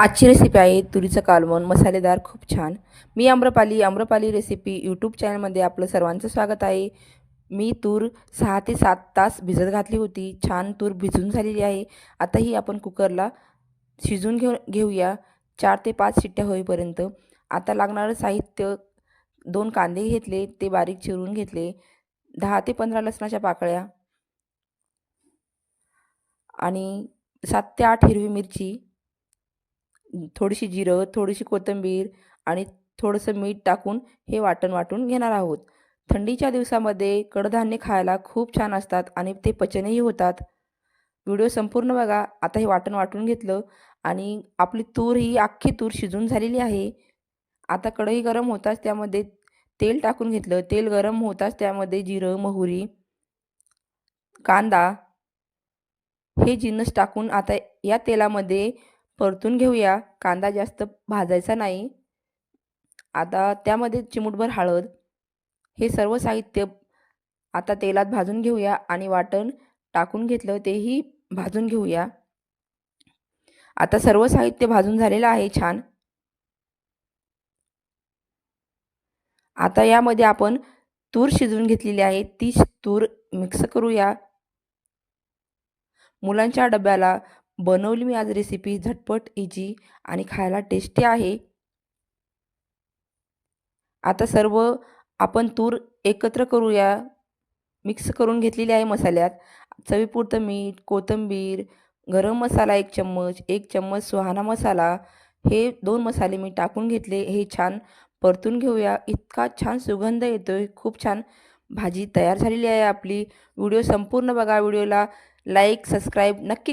आजची रेसिपी आहे तुरीचं कालवण मसालेदार खूप छान. मी आम्रपाली आम्रपाली रेसिपी यूट्यूब चॅनलमध्ये आपलं सर्वांचं स्वागत आहे. मी तूर सहा ते सात तास भिजत घातली होती. छान तूर भिजून झालेली आहे. आता ही आपण कुकरला शिजून घेऊ घेऊया. चार ते पाच शिट्ट्या होईपर्यंत. आता लागणारं साहित्य दोन कांदे घेतले ते बारीक चिरून घेतले. दहा ते पंधरा लसणाच्या पाकळ्या आणि सात ते आठ हिरवी मिरची थोडीशी जिरं थोडीशी कोथिंबीर आणि थोडंसं मीठ टाकून हे वाटण वाटून घेणार आहोत. थंडीच्या दिवसामध्ये कडधान्य खायला खूप छान असतात आणि ते पचनही होतात. व्हिडिओ संपूर्ण बघा. आता हे वाटण वाटून घेतलं आणि आपली तूर ही अख्खी तूर शिजून झालेली आहे. आता कढई गरम होताच त्यामध्ये तेल टाकून घेतलं. तेल गरम होताच त्यामध्ये जिरं मोहरी कांदा हे जिन्नस टाकून आता या तेलामध्ये परतून घेऊया. कांदा जास्त भाजायचा नाही. आता त्यामध्ये चिमूटभर हळद. हे सर्व साहित्य आता तेलात भाजून घेऊया आणि वाटण टाकून घेतलं तेही भाजून घेऊया. आता सर्व साहित्य भाजून झालेलं आहे छान. आता यामध्ये आपण तूर शिजवून घेतलेली आहे. ती तूर मिक्स करूया. मुलांच्या डब्याला बनवली मी आज रेसिपी झटपट इजी आणि खायला टेस्टी आहे. आता सर्व आपण तूर एकत्र करूया. मिक्स करून घेतलेली आहे मसाल्यात. चवीपुरतं मीठ कोथिंबीर गरम मसाला एक चम्मच एक चम्मच सुहाना मसाला. हे दोन मसाले मी टाकून घेतले. हे छान परतून घेऊया. इतका छान सुगंध येतो आहे खूप छान भाजी तयार झालेली आहे आपली. व्हिडिओ संपूर्ण बघा. व्हिडिओला लाईक सबस्क्राईब नक्की